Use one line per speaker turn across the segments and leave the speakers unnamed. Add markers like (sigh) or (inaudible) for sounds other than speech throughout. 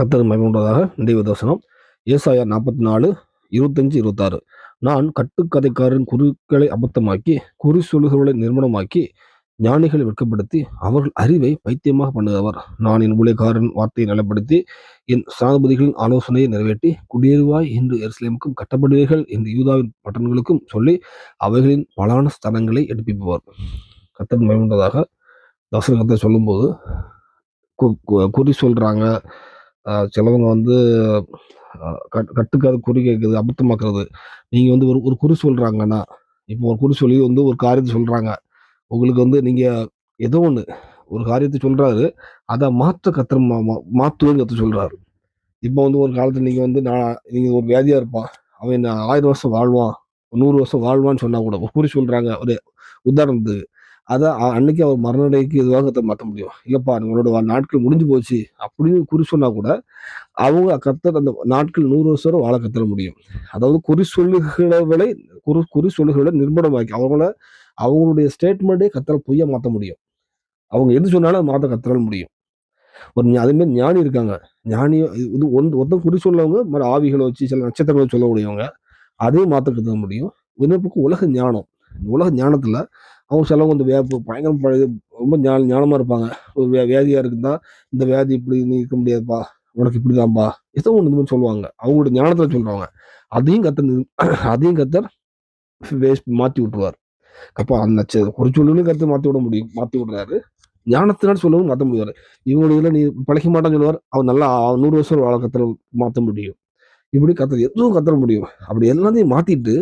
கத்தர் மயமுண்டதாக தெய்வ தர்சனம். ஏசாயா நாற்பத்தி நாலு இருபத்தஞ்சு இருபத்தாறு. நான் கட்டுக்கதைக்காரன் குருக்களை அபத்தமாக்கி குறி சொல்லுகளை நிர்மணமாக்கி ஞானிகளை வெட்கப்படுத்தி அவர்கள் அறிவை பைத்தியமாக பண்ணுகிறவர். நான் என் ஊழியக்காரன் வார்த்தையை நிலைப்படுத்தி என் சாதபதிகளின் ஆலோசனையை நிறைவேற்றி குடியேறுவாய் என்று எருசலேமுக்கும் கட்டப்படுவீர்கள் என்று யூதாவின் பட்டணங்களுக்கும் சொல்லி அவைகளின் பலான ஸ்தலங்களை எடுப்பிப்பவர். கத்தர் மயமுண்டதாக தசரகத்தை சொல்லும்போது கு- குறி சொல்கிறாங்க சிலவங்க வந்து கட்- கட்டுக்காத குறி கேட்குது அபத்தமாக்குறது. நீங்கள் வந்து ஒரு ஒரு குறி சொல்கிறாங்கன்னா இப்போ ஒரு குறி சொல்லி வந்து ஒரு காரியத்தை சொல்கிறாங்க உங்களுக்கு வந்து நீங்கள் ஏதோ ஒன்று ஒரு காரியத்தை சொல்கிறாரு அதை மாற்ற கத்திர மாத்துவேன்னு கற்று சொல்கிறாரு இப்போ வந்து ஒரு காலத்தில் நீங்கள் வந்து நான் நீங்கள் ஒரு வியாதியாக இருப்பான் அவன் என்ன ஆயிரம் வருஷம் வாழ்வான் நூறு வருஷம் வாழ்வான்னு சொன்னால் கூட ஒரு குறி சொல்கிறாங்க ஒரு உதாரணத்துக்கு. அதை அன்னைக்கு அவர் மரணடைக்கு இதுவாக மாற்ற முடியும். இல்லைப்பா உங்களோட நாட்கள் முடிஞ்சு போச்சு அப்படின்னு குறி சொன்னா கூட அவங்க கத்தர் அந்த நாட்கள் நூறு வருஷம் வரை வாழ கத்தர முடியும். அதாவது குறி சொல்லுகிறவர்களை குறி குறி சொல்லுகிறவர்களை நிர்பந்தமாக்கி அவங்கள அவங்களுடைய ஸ்டேட்மெண்ட்டே கத்தர பொய்யா மாற்ற முடியும். அவங்க எது சொன்னாலும் மாற்ற கத்தரால் முடியும். ஒரு ஞா- ஞானி இருக்காங்க. ஞானி இது ஒன் ஒருத்தன் குறி சொல்லவங்க மற்ற ஆவிகளை வச்சு சில நட்சத்திரங்களை சொல்லக்கூடியவங்க அதையும் மாற்ற கற்றுக்க முடியும். விண்ணப்புக்கு உலக ஞானம். உலக ஞானத்தில் அவங்க சிலவங்க வந்து வே பயங்கரம் பழகு ரொம்ப ஞான ஞானமாக இருப்பாங்க. ஒரு வே வியாதியாக இருக்குதா இந்த வியாதி இப்படி நீ இருக்க முடியாதுப்பா உனக்கு இப்படி தான்ப்பா ஏதோ ஒன்று இந்த மாதிரி சொல்லுவாங்க. அவங்களோட ஞானத்தில் சொல்கிறாங்க அதையும் கத்தர் (clears throat) அதையும் கத்தர் வேஸ்ட் மாற்றி விட்டுருவார். அப்போ அந்த ஒரு சொல்லுன்னு கருத்து மாற்றி விட முடியும் மாற்றி விடுறாரு. ஞானத்தினால் சொல்லவும் மாற்ற முடியாது. இவங்க இதில் நீ பழக்க மாட்டான்னு சொல்லுவார் அவர் நல்லா நூறு வருஷம் வாழ கத்தர மாற்ற முடியும். இப்படி கத்தர் எதுவும் கத்துற முடியும். அப்படி எல்லாத்தையும் மாற்றிட்டு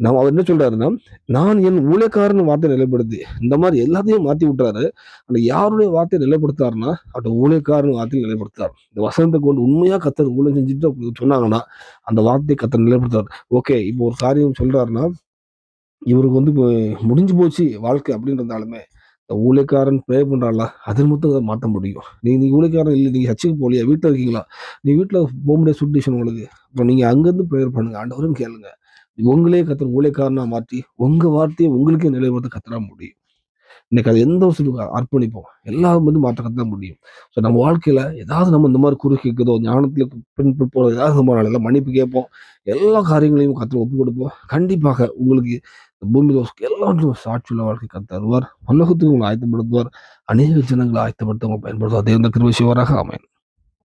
நம்ம அவர் என்ன சொல்றாருன்னா நான் என் ஊழியக்காரன் வார்த்தை நிலைப்படுத்தி இந்த மாதிரி எல்லாத்தையும் மாத்தி விட்டாரு அந்த யாருடைய வார்த்தையை நிலைப்படுத்தாருன்னா அந்த ஊழியக்காரன் வார்த்தையை நிலைப்படுத்தார் இந்த வசனத்தை கொண்டு உண்மையா கத்தர் ஊழியம் செஞ்சுட்டு அப்படி சொன்னாங்கன்னா அந்த வார்த்தையை கத்தர் நிலைப்படுத்தார் ஓகே இப்போ ஒரு காரியம் சொல்றாருன்னா இவருக்கு வந்து இப்போ முடிஞ்சு போச்சு வாழ்க்கை அப்படின்றதாலுமே ஊழியக்காரன் ப்ரே பண்றாங்களா அது மட்டும் அதை மாற்ற முடியும். நீங்கள் நீங்க ஊழியக்காரன் இல்லை நீங்கள் ஹச்சுக்கு போகலையா? வீட்டில் இருக்கீங்களா? நீ வீட்டில் போக முடியாது சுட்டிஷன் உங்களுக்கு இப்போ நீங்கள் அங்கேருந்து ப்ரேயர் பண்ணுங்கள் ஆண்டவரும் கேளுங்க. உங்களே கத்துற ஊழியக்காரனாக மாற்றி உங்கள் வார்த்தையை உங்களுக்கே நிலைப்படுத்த கத்தரா முடியும். இன்னைக்கு அது எந்த ஒரு அர்ப்பணிப்போம் எல்லாரும் வந்து மாற்ற தான் முடியும். ஸோ நம்ம வாழ்க்கையில ஏதாவது நம்ம இந்த மாதிரி குறு கேட்குதோ ஞானத்துல பின்பு போல ஏதாவது நம்ம எல்லாம் மன்னிப்பு கேட்போம் எல்லா காரியங்களையும் கத்தர் ஒப்பு கொடுப்போம். கண்டிப்பாக உங்களுக்கு இந்த பூமியில எல்லாவற்றும் சாட்சியுள்ள வாழ்க்கை கத்து தருவார். பல்லகத்துக்கு உங்களை ஆயத்தப்படுத்துவார். அநேக ஜனங்களை ஆயத்தப்படுத்த உங்களை பயன்படுத்துவார். தேவந்த கிருபை சிவராக அமையன்